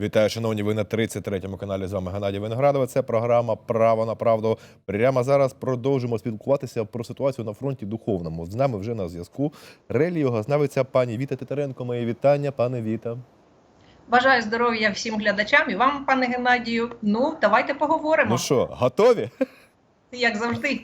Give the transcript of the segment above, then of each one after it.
Вітаю, шановні. Ви на 33-му каналі. З вами Геннадій Виноградова. Це програма Право на правду. Прямо зараз продовжимо спілкуватися про ситуацію на фронті духовному. З нами вже на зв'язку релігіознавиця пані Віта Титаренко. Мої вітання, пане Віта. Бажаю здоров'я всім глядачам і вам, пане Геннадію. Ну, давайте поговоримо, Ну що, готові? як завжди.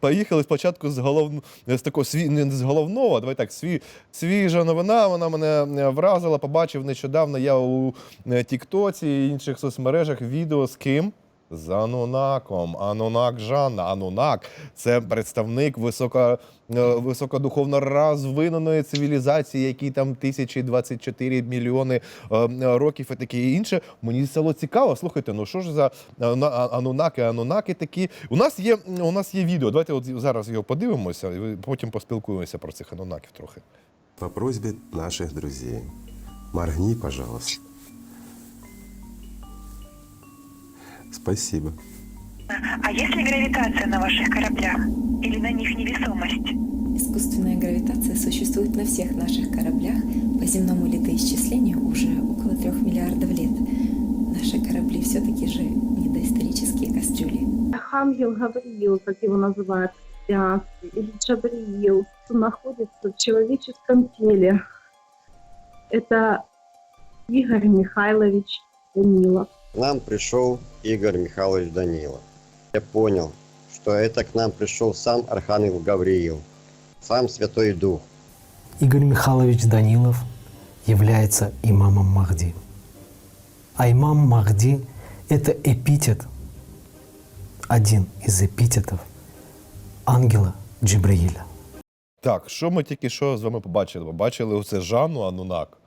Поїхали спочатку з голов... з такого сві... не з головного, давай так, сві... свіжа новина. Вона мене е, вразила. Побачив нещодавно. Я у е, Тіктоці і інших соцмережах відео з ким? З Анунаком. Анунак Жанна. Анунак це представник високо, е, високодуховно розвиненої цивілізації, якій там 1024 мільйони е, е, років і таке інше. Мені стало цікаво. Слухайте, ну що ж за анунаки, анунаки такі. У нас є у нас є відео. Давайте от зараз його подивимося, і потім поспілкуємося про цих анунаків трохи. По просьбе наших друзей. Моргни, пожалуйста. Спасибо. А есть ли гравитация на ваших кораблях? Или на них невесомость? Искусственная гравитация существует на всех наших кораблях по земному летоисчислению уже около трех миллиардов лет. Наши корабли все-таки же не доисторические кастрюли. Архангел Гавриил, как его называют христианстве, или Джабриил, что находится в человеческом теле. Это Игорь Михайлович Данилов. К нам пришел Игорь Михайлович Данилов. Я понял, что это к нам пришел сам Архангел Гавриил, сам Святой Дух. Игорь Михайлович Данилов является имамом Махди. А имам Махди – это эпитет, один из эпитетов ангела Джибраиля. Так, що ми тільки що з вами побачили? Побачили оце Жанну Анунак.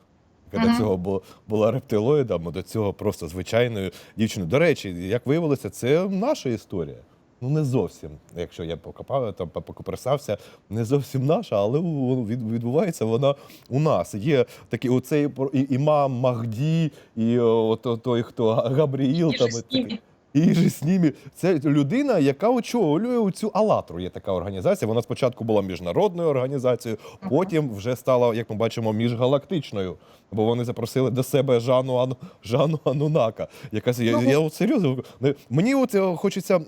Яка до цього бу- була рептилоїдом, а до цього просто звичайною дівчиною. До речі, як виявилося, це наша історія. Ну, не зовсім. Якщо я покопав, там покоперсався, не зовсім наша, але відбувається вона у нас. Є такі оцей і- імам Махді, і о, от, той, хто Габріїл. І Там, такий. І же з ними. Це людина, яка очолює цю Алатру. Є така організація. Вона спочатку була міжнародною організацією, потім вже стала, як ми бачимо, міжгалактичною. Бо вони запросили до себе Жанну Ану Жанну Анунака. Яка я, Ну, я от серйозно мені от е, хочеться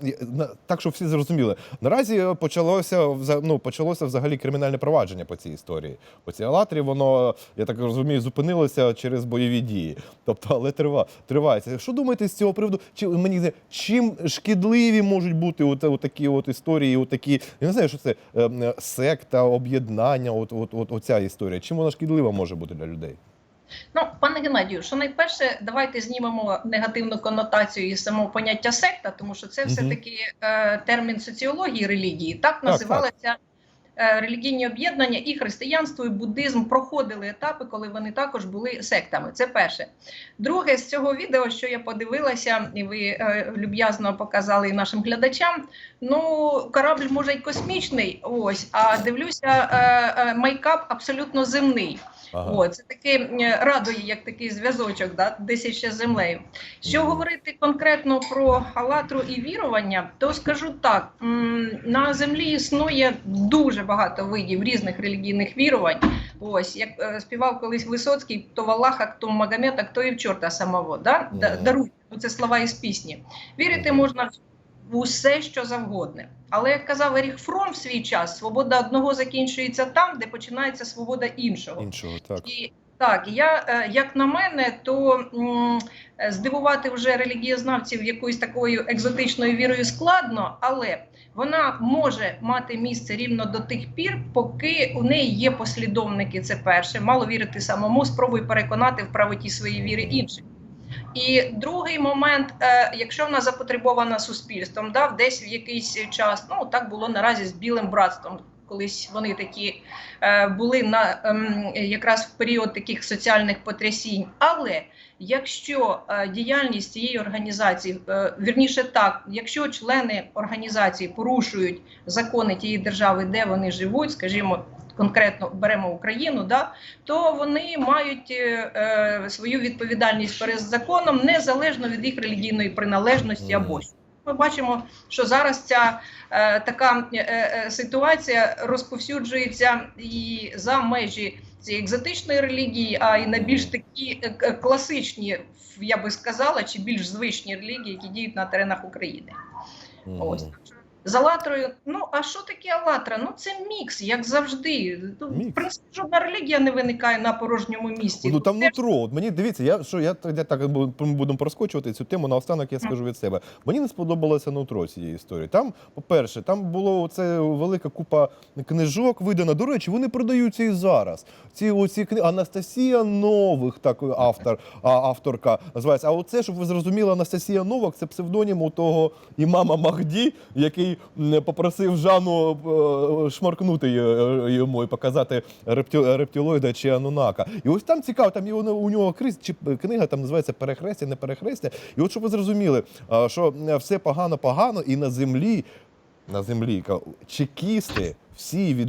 так, щоб всі зрозуміли. Наразі почалося ну, почалося взагалі кримінальне провадження по цій історії. По цій Алатрі воно, я так розумію, зупинилося через бойові дії. Тобто, але трива, тривається. Що думаєте з цього приводу? Чи мені чим шкідливі можуть бути от, от такі от історії, от такі, я не знаю, що це е, е, секта, об'єднання, от, от, от, оця історія. Чим вона шкідлива може бути для людей? Ну, пане Геннадію, що найперше, давайте знімемо негативну конотацію і самого поняття секта, тому що це все-таки е, термін соціології релігії. Так називалися е, релігійні об'єднання, і християнство, і буддизм проходили етапи, коли вони також були сектами. Це перше. Друге, з цього відео, що я подивилася, і ви е, люб'язно показали нашим глядачам. Ну, корабль може й космічний, ось, а дивлюся, е, е, майкап абсолютно земний. Ага. О, це таке е, радує, як такий зв'язочок, да, десь ще з землею. Що говорити конкретно про Алатру і вірування, то скажу так: на землі існує дуже багато видів різних релігійних вірувань. Ось як е, співав колись Висоцький, то в Аллаха, хто в Магомета, хто і в чорта самого. Да? Даруйте, це слова із пісні. Вірити можна в усе, що завгодне. Але як казав Еріх Фром в свій час, свобода одного закінчується там, де починається свобода іншого. Іншого, так. І так, я е, як на мене, то м, здивувати вже релігієзнавців якоюсь такою екзотичною вірою складно, але вона може мати місце рівно до тих пір, поки у неї є послідовники. Це перше, мало вірити самому, спробуй переконати в правоті своєї віри інших. І другий момент, е, якщо вона запотребована суспільством, да, десь в якийсь час, ну так було наразі з білим братством. Колись вони такі е, були на ем, якраз в період таких соціальних потрясінь. Але якщо е, діяльність цієї організації, вірніше так, якщо члени організації порушують закони тієї держави, де вони живуть, скажімо. Конкретно беремо Україну, да то вони мають е, е, свою відповідальність перед законом незалежно від їх релігійної приналежності або що. Ми бачимо, що зараз ця е, така е, е, ситуація розповсюджується і за межі ці екзотичної релігії, а й на більш такі е, класичні, я би сказала, чи більш звичні релігії, які діють на теренах України. Ось. З Алатрою, ну а що таке Алатра? Ну це мікс, як завжди. Ну, В принципі, жодна релігія не виникає на порожньому місці. Ну там нутро. От мені дивіться, я що я, я так ми будемо проскочувати цю тему. Наостанок я скажу від себе. Мені не сподобалося нутро цієї історії. Там, по-перше, там було це велика купа книжок видана. До речі, вони продаються і зараз. Ці оці книги Анастасія Нових, так автор, а, авторка називається. А оце, щоб ви зрозуміли, Анастасія Новак це псевдонім у того імама Махді, який м, попросив Жану е, шмаркнути йому і показати рептилоїда чи анунака. І ось там цікаво, там у нього чи книга там називається Перехрестя, не перехрестя. І от щоб ви зрозуміли, що е, все погано, погано, і на землі, на землі чекісти. Всі від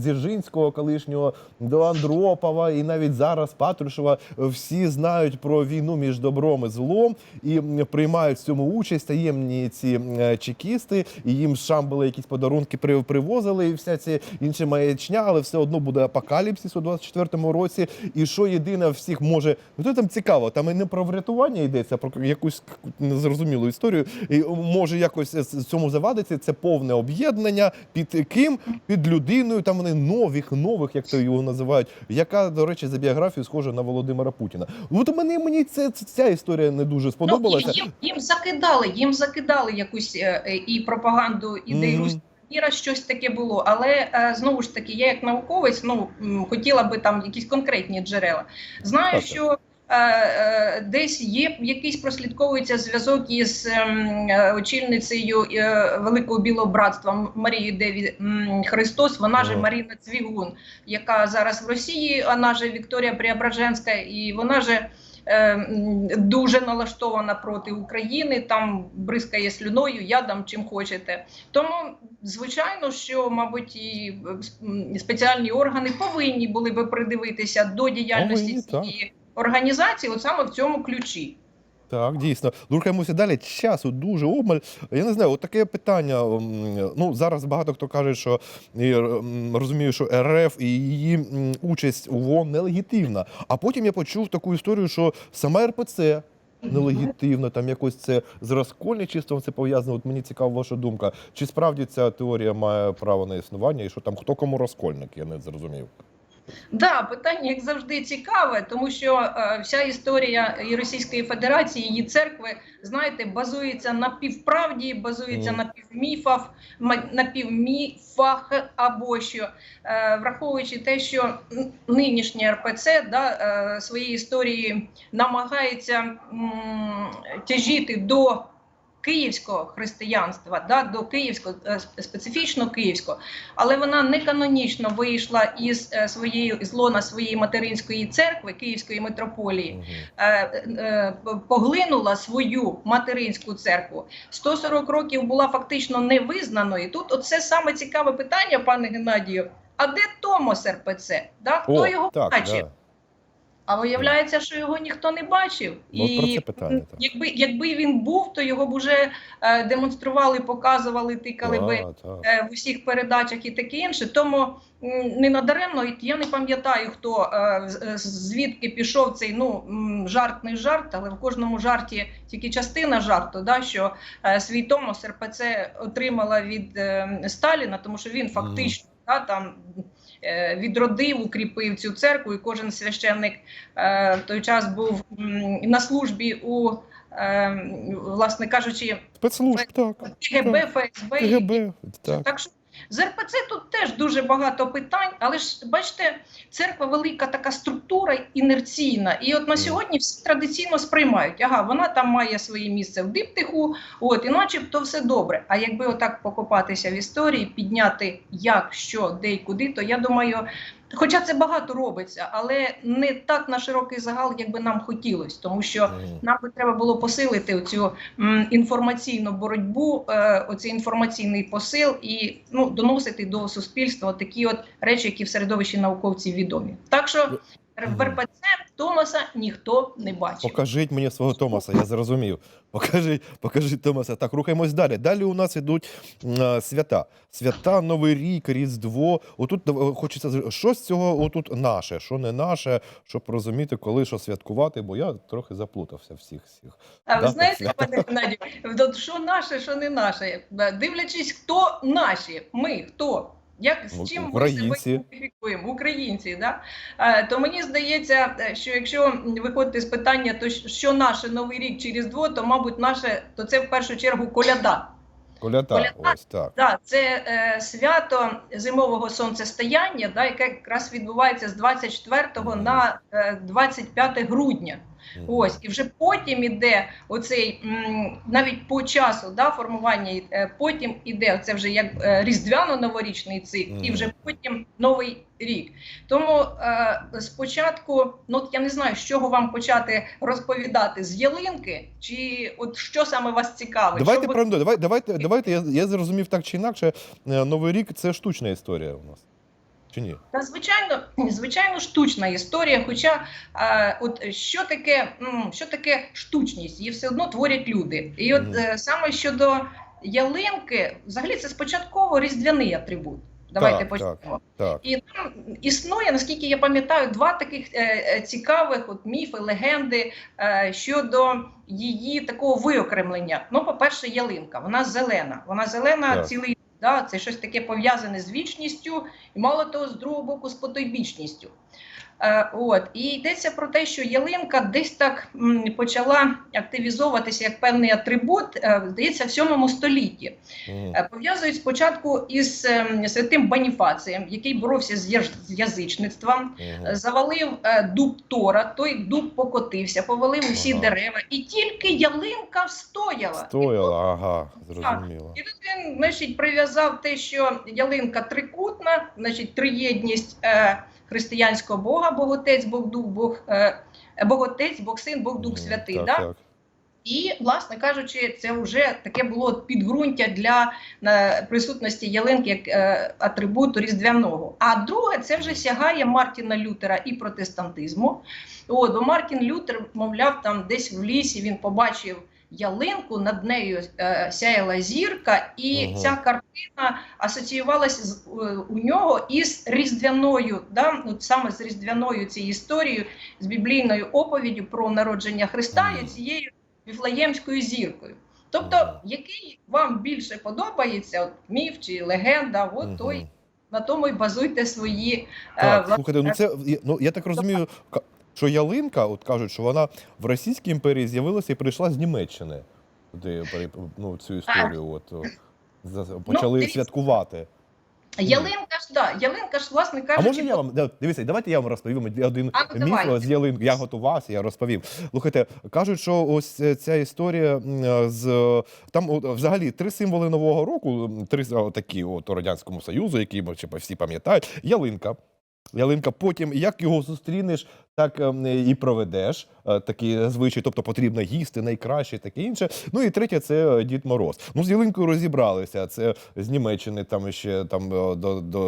Дзержинського колишнього до Андропова і навіть зараз Патрушева всі знають про війну між добром і злом і приймають в цьому участь таємні ці чекісти, і їм з Шамбали якісь подарунки при- привозили, і вся ця інша маячня, але все одно буде апокаліпсис у 24-му році. І що єдине всіх може, ну то там цікаво, там і не про врятування йдеться, а про якусь незрозумілу історію. І може якось цьому завадити. Це повне об'єднання під ким? Під людиною. Там вони нових, нових, як то його називають, яка, до речі, за біографією схожа на Володимира Путіна. От мені мені це ця історія не дуже сподобалася. Ну, їм, їм закидали, їм закидали якусь е, е, і пропаганду ідей Мгм. руського міра, щось таке було. Але е, знову ж таки, я як науковець, ну хотіла би там якісь конкретні джерела. Знаю, що. Е, е, Десь є якийсь прослідковується зв'язок із ем, е, очільницею Великого Білого братства Марією Деві Христос. Вона же Маріна Цвігун, яка зараз в Росії, вона же Вікторія Преображенська, і вона же е, дуже налаштована проти України, там бризкає слюною, ядом, чим хочете. Тому, звичайно, що, мабуть, і спеціальні органи повинні були би придивитися до діяльності цієї організації, от саме в цьому ключі. Так, дійсно. Рухаємося далі. Часу дуже обмаль. Я не знаю, от таке питання. Ну, зараз багато хто каже, що розумію, що РФ і її участь у ООН нелегітимна. А потім я почув таку історію, що сама РПЦ нелегітимна, там якось це з розкольничеством це пов'язано. От мені цікава ваша думка. Чи справді ця теорія має право на існування, і що там хто кому розкольник, я не зрозумів. Да, питання як завжди цікаве, тому що е, вся історія і Російської Федерації, її церкви, знаєте, базується на півправді, базується Мгм. на півміфах, на півміфах або що, е, враховуючи те, що н- нинішня РПЦ да, е, своєї історії намагається м, тяжіти до. Київського християнства, да, до київського, е, специфічно київського, але вона не канонічно вийшла із е, своєї з лона своєї материнської церкви Київської митрополії, е, поглинула свою материнську церкву. 140 років була фактично невизнаною. Тут оце саме цікаве питання, пане Геннадію. А де Томос РПЦ? Да? Хто О, його так, бачив? да. А виявляється, що його ніхто не бачив. Ну, от про це питання, так. якби, якби він був, то його б уже е, демонстрували, показували, тикали би е, в усіх передачах і таке інше. Тому не надаремно, і я не пам'ятаю, хто е, з- звідки пішов цей ну жарт не жарт, але в кожному жарті тільки частина жарту, да, що е, свій Томос РПЦ отримала від е, Сталіна, тому що він фактично да, там. Е, Відродив, укріпив цю церкву, і кожен священник е, в той час був на службі у, е, власне кажучи, Спецслужб, так. КГБ, ФСБ. КГБ, так. так що з РПЦ тут теж дуже багато питань, але ж бачите, церква велика така структура інерційна. І от на сьогодні всі традиційно сприймають, ага, вона там має своє місце в диптиху, от, і начебто все добре. А якби отак покопатися в історії, підняти як, що, де і куди, то я думаю, хоча це багато робиться, але не так на широкий загал, як би нам хотілося, тому що. Нам би треба було посилити цю інформаційну боротьбу, е, оцей інформаційний посил і ну, доносити до суспільства такі от речі, які в середовищі науковців відомі. Так що в РПЦ Томаса ніхто не бачив. Покажіть мені свого Томаса, я зрозумів. Покажіть, покажіть Томаса. Так, рухаємось далі. Далі у нас ідуть е, свята. Свята, Новий рік, Різдво. Отут е, хочеться що з цього отут наше, що не наше, щоб розуміти, коли що святкувати, бо я трохи заплутався всіх всіх. А ви Да, знаєте, пане Геннадію, що наше, що не наше. Дивлячись, хто наші, ми, хто. Як Ну, з чим ми українці. себе ідентифікуємо? Українці, да? То мені здається, що якщо виходити з питання, то що наше Новий рік чи Різдво, то мабуть наше, то це в першу чергу коляда. Колята, Коляда. ось так. Да, це е, свято зимового сонцестояння, да, яке якраз відбувається з 24 на е, 25 грудня. Ось, і вже потім іде оцей навіть по часу да, формування, е, потім іде це вже як е, різдвяно-новорічний цикл, і вже потім новий рік. Тому е, спочатку, ну я не знаю, з чого вам почати розповідати з ялинки, чи от що саме вас цікавить? Давайте Що ви- правда, давай, давайте, давайте. Я, я зрозумів так чи інакше. е, Новий рік це штучна історія у нас. Чи ні? Та звичайно, звичайно, штучна історія. Хоча е, от що таке, що таке штучність? Її все одно творять люди. І от е, саме щодо ялинки, взагалі це спочатково різдвяний атрибут. Давайте Так, почнемо. Так. І там існує, наскільки я пам'ятаю, два таких е, е, цікавих от міфи, легенди е, щодо її такого виокремлення. Ну, по-перше, ялинка, вона зелена. Вона зелена Так. цілий да, це щось таке пов'язане з вічністю, і мало того, з другого боку, з потойбічністю. Е, от і йдеться про те, що ялинка десь так почала активізовуватися як певний атрибут, е, здається, в 7 столітті. Е, Пов'язують спочатку із ем, святим Боніфацієм, який боровся з яж- з язичництвом, е, завалив дуб Тора, той дуб покотився, повалив усі Ага. дерева, і тільки ялинка встояла. І Стояла, ага, зрозуміло. і тут він значить, прив'язав те, що ялинка трикутна, значить, триєдність е, християнського Бога, Боготець, Бог Дух, Бог, е, Боготець, Бог Син, Бог Дух Святий. Так, да? так. І, власне кажучи, це вже таке було підґрунтя для присутності ялинки як е, атрибуту різдвяного. А друге, це вже сягає Мартіна Лютера і протестантизму. От, бо Мартін Лютер, мовляв, там десь в лісі він побачив ялинку, над нею е, сяяла зірка, і Ага. ця картина асоціювалася з, е, у нього із різдвяною, да? от саме з різдвяною цією історією, з біблійною оповіддю про народження Христа Мгм. і цією віфлеємською зіркою. Тобто, який вам більше подобається, от, міф чи легенда, от Мгм. той на тому й базуйте свої е, Так, вла- слухайте, ну це я- ну я так розумію, що ялинка, от кажуть, що вона в Російській імперії з'явилася і прийшла з Німеччини. Пере- ну, цю історію от, о, почали дивіться. святкувати. ялинка ж да, ялинка ж, власне А може я вам дивіться, давайте я вам розповім один А, ну, міф давайте. з ялинки. Я готувався, я розповім. Слухайте, кажуть, що ось е, ця історія з там от, взагалі три символи нового року, три такі от у радянському союзу, які всі пам'ятають. Ялинка. Ялинка, потім як його зустрінеш, так ем, і проведеш. Е, Такі звичаї, тобто потрібно їсти найкраще, таке інше. Ну і третє це е, Дід Мороз. Ну з ялинкою розібралися. Це з Німеччини, там ще там е, до, до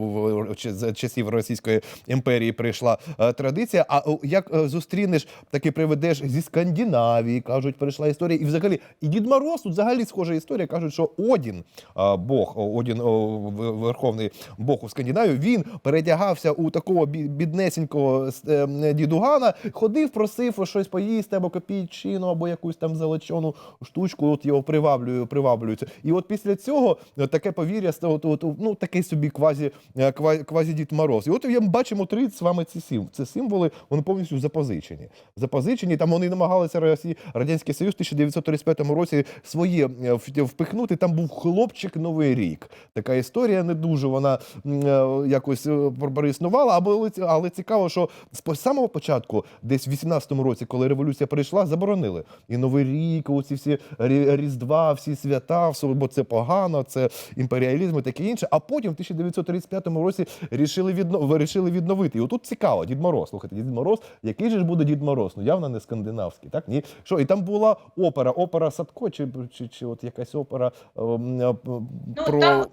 в- часів Російської імперії прийшла традиція. А як зустрінеш, так і приведеш зі Скандинавії, кажуть, прийшла історія. І взагалі, і Дід Мороз тут взагалі схожа історія. кажуть, що Одін, Бог, Одін, верховний Бог у Скандинавії, він передягався у такого бі- біднесенького е, дідугана, ходив, просив щось поїсти, або копійчину, або якусь там золочену штучку, от його приваблює, приваблюється. І от після цього е, таке повір'я стало, ну, такий собі квазі, е, квазі Дід Мороз. І от я бачимо три з вами ці сим. Це символи, вони повністю запозичені. Запозичені, там вони намагалися Росії, Радянський Союз в 1935 році своє е, впихнути. Там був хлопчик Новий рік. Така історія не дуже вона якось проіснувала, але, але цікаво, що з по- самого початку, десь в 18-му році, коли революція прийшла, заборонили. І Новий рік, оці всі Різдва, всі свята, все, бо це погано, це імперіалізм і таке інше. А потім в 1935 році рішили, відно, вирішили відновити. І отут цікаво, Дід Мороз. Слухайте, Дід Мороз, який же ж буде Дід Мороз? Ну явно не скандинавський, так? Ні. Що, і там була опера, опера Садко, чи, чи, чи от якась опера ем, е, Ну, про. там е,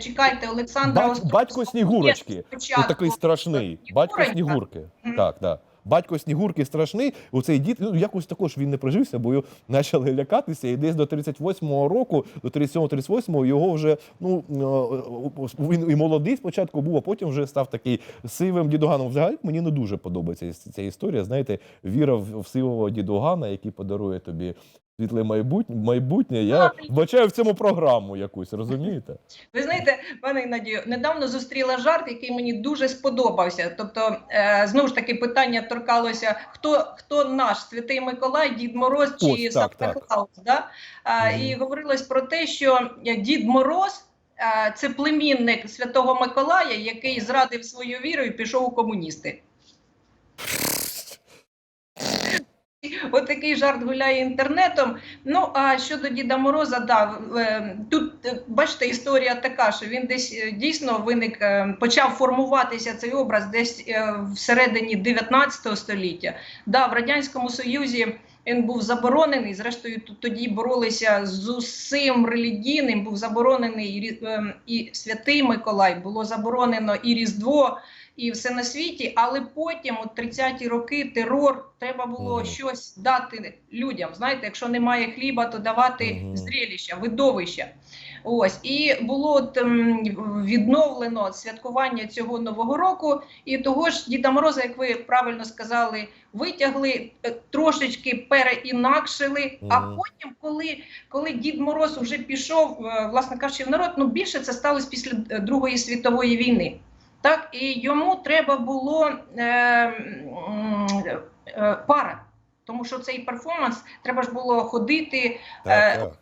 чекайте, Олександра Бать, Островського батько Снігурочки. спочатку такий страшний. Батько. Снігурки. Мгм. Так, так. Батько Снігурки страшний. Оцей дід, ну якось також він не прижився, бо його почали лякатися. І десь до 38-го року, до 37-38-го його вже ну е, е, він і молодий спочатку був, а потім вже став такий сивим дідуганом. Взагалі мені не дуже подобається ця історія. Знаєте, віра в сивого дідугана, який подарує тобі світле майбутнє. майбутнє. Я вбачаю в цьому програму якусь, розумієте? Ви знаєте, пане Геннадію, недавно зустріла жарт, який мені дуже сподобався. Тобто, е, знову ж таки, питання торкалося: хто хто наш святий Миколай, Дід Мороз чи Ось, так, Санта так. Да? Мгм. І говорилось про те, що Дід Мороз. е, Це племінник Святого Миколая, який зрадив свою віру і пішов у комуністи. От такий жарт гуляє інтернетом. Ну а щодо Діда Мороза, да, е, тут е, бачите, історія така, що він десь е, дійсно виник, почав формуватися цей образ десь всередині 19 століття. Да, в радянському союзі. Він був заборонений. Зрештою, тоді боролися з усім релігійним. Був заборонений ем, і святий Миколай, було заборонено і Різдво, і все на світі. Але потім, от 30-ті роки, терор, треба було Мгм. щось дати людям. Знаєте, якщо немає хліба, то давати Мгм. зрелища, видовища. Ось і було от, ем, відновлено святкування цього нового року. І того ж Діда Мороза, як ви правильно сказали, витягли е, трошечки переінакшили. А потім, коли, коли Дід Мороз вже пішов, е, власне кажучи, в народ, ну більше це сталося після е, Другої світової війни. Так, і йому треба було е, е, пара. Тому що цей перформанс треба ж було ходити, Так, Е, так.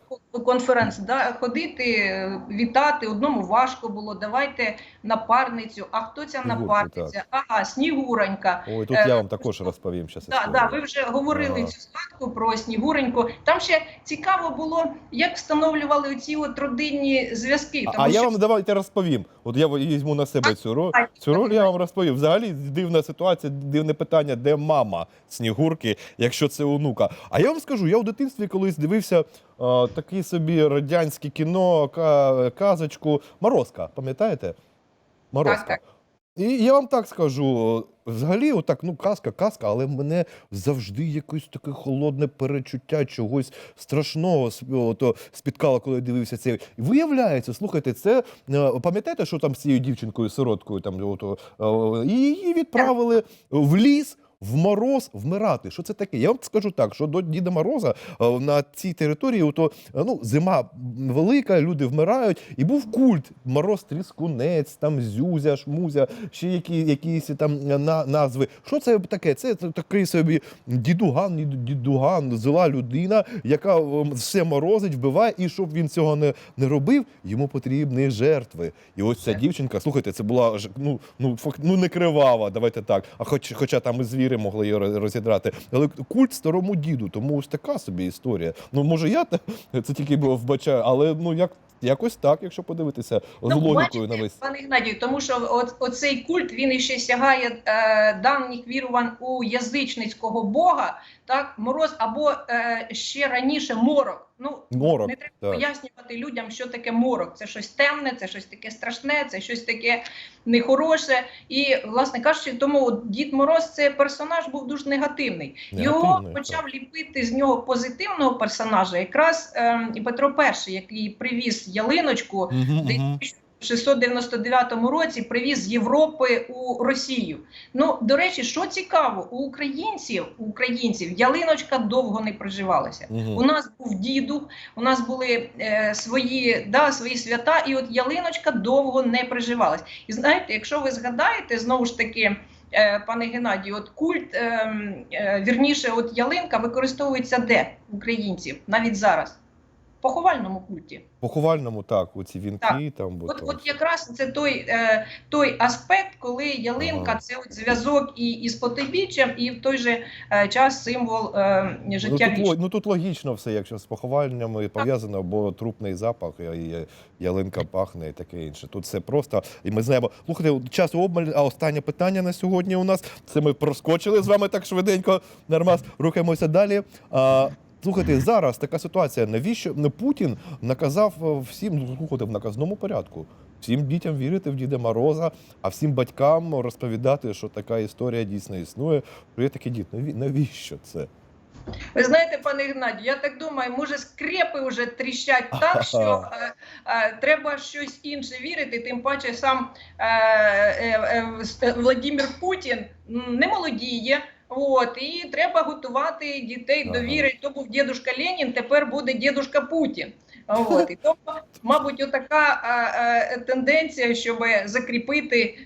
Конференц, да, ходити, е, вітати. Одному важко було. Давайте напарницю. А хто ця Снігурку, напарниця? Ага, Снігуронька. Ой, тут Е, я вам також розповім зараз. Так, да, ви вже говорили Ага. цю згадку про Снігуреньку. Там ще цікаво було, як встановлювали ці от родинні зв'язки. А, а я що вам давайте розповім. От я візьму на себе цю роль. Цю роль я вам розповім. Взагалі дивна ситуація, дивне питання, де мама Снігурки, якщо це онука. А я вам скажу, я в дитинстві колись дивився таке собі радянське кіно, казочку Морозка. Пам'ятаєте? Морозка. Так, І я вам так скажу, взагалі, отак, ну казка, казка, але в мене завжди якесь таке холодне перечуття чогось страшного ото спіткало, коли я дивився це. І Виявляється, слухайте, це е, пам'ятаєте, що там з цією дівчинкою сироткою там ото, е, її відправили в ліс. В мороз вмирати. Що це таке? Я вам скажу так, що до Діда Мороза е, на цій території ото, е, ну, зима велика, люди вмирають, і був культ. Мороз Тріскунець, там Зюзя, Шмузя, ще які, якісь там на, назви. Що це таке? Це такий собі дідуган, дідуган, зла людина, яка все морозить, вбиває, і щоб він цього не, не робив, йому потрібні жертви. І ось ця дівчинка, слухайте, це була ну, ну, фак- ну не кривава, давайте так. А хоч, хоча там і звіри могли її розідрати. Але культ старому діду, тому ось така собі історія. Ну, може, я це тільки вбачаю, але ну як. Якось так, якщо подивитися з логікою Ну, бачите, на весь. Пане Геннадію, тому що от, оцей культ він іще сягає е, давніх вірувань у язичницького бога, так, мороз, або е, ще раніше морок. Ну, Морок, не треба так. пояснювати людям, що таке морок. Це щось темне, це щось таке страшне, це щось таке нехороше. І, власне кажучи, тому Дід Мороз це персонаж був дуже негативний. Його Негативний, почав ліпити з нього позитивного персонажа, якраз ем, і Петро І, який привіз ялиночку Мгм, десь мгм. в 699 році привіз з Європи у Росію. Ну до речі, що цікаво, у українців у українців ялиночка довго не приживалася. Мгм. У нас був дідух, у нас були е, свої, да, свої свята, і от ялиночка довго не приживалась. І знаєте, якщо ви згадаєте знову ж таки. е, Пане Геннадію, от культ, ем, е, вірніше, от ялинка використовується де українців навіть зараз? Поховальному культі. Поховальному так, оці вінки там. бо От, от якраз це той, е, той аспект, коли ялинка Ага. це от зв'язок і, і з потойбіччям, і в той же е, час символ е, Ну життя тут, вічного. ну тут логічно все, якщо з поховальнями пов'язано, бо трупний запах, і і ялинка пахне і таке інше. Тут все просто. І ми знаємо. Слухайте, часу обмаль, а останнє питання на сьогодні у нас. Це ми проскочили з вами так швиденько. Нормас, рухаємося далі. А, Слухайте, зараз така ситуація. Навіщо не Путін наказав е, всім ну, слухайте в наказному порядку? Всім дітям вірити в Діда Мороза, а всім батькам розповідати, що така історія дійсно існує. Що є такий дід. Навіщо це? Ви знаєте, пане Геннадію, я так думаю, може скрепи вже тріщать так, що е, е, треба щось інше вірити. Тим паче сам е, е, е, Владимир Путін не молодіє. От, і треба готувати дітей до Ага. віри. То був дідушка Ленін, тепер буде дідушка Путін. От, і тому, мабуть, отака тенденція, щоб закріпити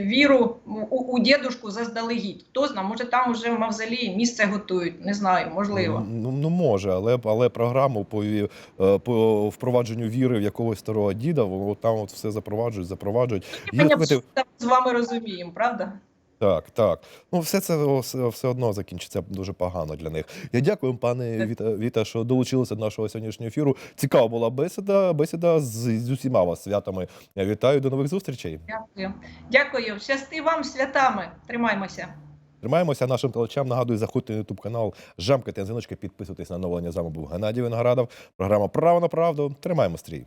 віру у, у дідушку заздалегідь. Хто знає, може там уже в мавзолії місце готують, не знаю, можливо. Ну, ну може, але, але програму по, е, по впровадженню віри в якогось старого діда, там от все запроваджують, запроваджують. Є, Ми там з вами розуміємо, правда? Так, так. Ну, все це все, все одно закінчиться дуже погано для них. Я дякую, пане Віта, Віта, що долучилися до нашого сьогоднішнього ефіру. Цікава була бесіда, бесіда з, з усіма вас святами. Я вітаю, до нових зустрічей. Дякую. Дякую. Щасти вам святами. Тримаймося. Тримаємося нашим телечам. Нагадую, заходьте на YouTube канал, жамкайте дзвіночки, підписуйтесь на оновлення. З вами був Геннадій Виноградов. Програма Право на правду. Тримаємо стрій.